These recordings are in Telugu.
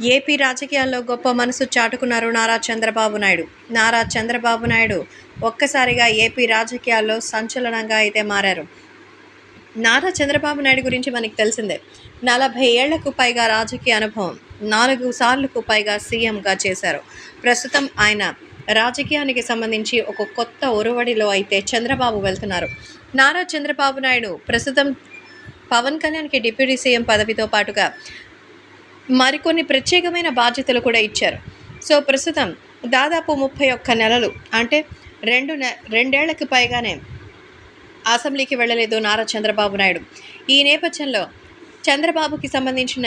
ఏపీ రాజకీయాల్లో గొప్ప మనసు చాటుకున్నారు నారా చంద్రబాబు నాయుడు. నారా చంద్రబాబు నాయుడు ఒక్కసారిగా ఏపీ రాజకీయాల్లో సంచలనంగా అయితే మారారు. నారా చంద్రబాబు నాయుడు గురించి మనకి తెలిసిందే. నలభై ఏళ్ళకు పైగా రాజకీయ అనుభవం నాలుగు సార్లకు పైగా సీఎంగా చేశారు. ప్రస్తుతం ఆయన రాజకీయానికి సంబంధించి ఒక కొత్త ఒరవడిలో అయితే చంద్రబాబు వెళ్తున్నారు. నారా చంద్రబాబు నాయుడు ప్రస్తుతం పవన్ కళ్యాణ్కి డిప్యూటీ సీఎం పదవితో పాటుగా మరికొన్ని ప్రత్యేకమైన బాధ్యతలు కూడా ఇచ్చారు. సో ప్రస్తుతం దాదాపు ముప్పై ఒక్క నెలలు అంటే రెండు నె రెండేళ్ళకు పైగానే అసెంబ్లీకి వెళ్ళలేదు నారా చంద్రబాబు నాయుడు. ఈ నేపథ్యంలో చంద్రబాబుకి సంబంధించిన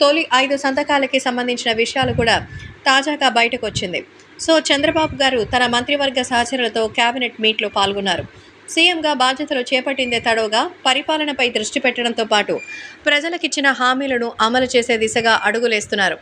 తొలి ఐదు సంతకాలకి సంబంధించిన విషయాలు కూడా తాజాగా బయటకు వచ్చింది సో చంద్రబాబు గారు తన మంత్రివర్గ సహచరులతో కేబినెట్ మీట్లో పాల్గొన్నారు. సీఎంగా బాధ్యతలు చేపట్టిందే తడవుగా పరిపాలనపై దృష్టి పెట్టడంతో పాటు ప్రజలకిచ్చిన హామీలను అమలు చేసే దిశగా అడుగులేస్తున్నారు.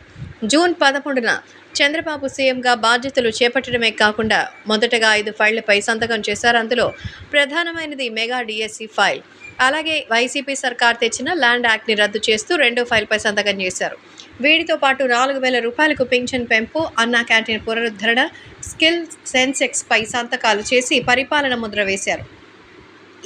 జూన్ పదకొండున చంద్రబాబు సీఎంగా బాధ్యతలు చేపట్టడమే కాకుండా మొదటగా ఐదు ఫైళ్ళపై సంతకం చేశారు. అందులో ప్రధానమైనది మెగా డిఎస్సి ఫైల్. అలాగే వైసీపీ సర్కార్ తెచ్చిన ల్యాండ్ యాక్ట్ని రద్దు చేస్తూ రెండో ఫైల్పై సంతకం చేశారు. వీటితో పాటు నాలుగు వేల రూపాయలకు పింఛన్ పెంపు అన్నా క్యాంటీన్ పునరుద్ధరణ స్కిల్ సెన్సెక్స్పై సంతకాలు చేసి పరిపాలన ముద్ర వేశారు.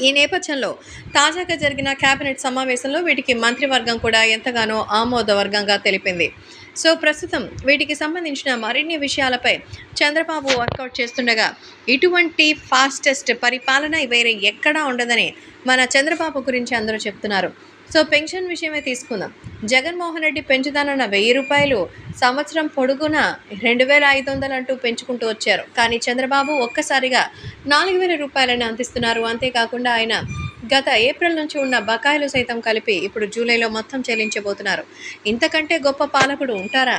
ఈ నేపథ్యంలో తాజాగా జరిగిన కేబినెట్ సమావేశంలో వీటికి మంత్రివర్గం కూడా ఎంతగానో ఆమోదవర్గంగా తెలిపింది. సో ప్రస్తుతం వీటికి సంబంధించిన మరిన్ని విషయాలపై చంద్రబాబు వర్కౌట్ చేస్తుండగా ఇటువంటి ఫాస్టెస్ట్ పరిపాలన వేరే ఎక్కడా ఉండదని మన చంద్రబాబు గురించి అందరూ చెప్తున్నారు. సో పెన్షన్ విషయమే తీసుకుందాం. జగన్మోహన్ రెడ్డి పెంచుతానన్న వెయ్యి రూపాయలు సంవత్సరం పొడుగునా రెండు వేల ఐదు వందలు అంటూ పెంచుకుంటూ వచ్చారు. కానీ చంద్రబాబు ఒక్కసారిగా నాలుగు వేల రూపాయలని అందిస్తున్నారు. అంతేకాకుండా ఆయన గత ఏప్రిల్ నుంచి ఉన్న బకాయిలు సైతం కలిపి ఇప్పుడు జూలైలో మొత్తం చెల్లించబోతున్నారు. ఇంతకంటే గొప్ప పాలకుడు ఉంటారా?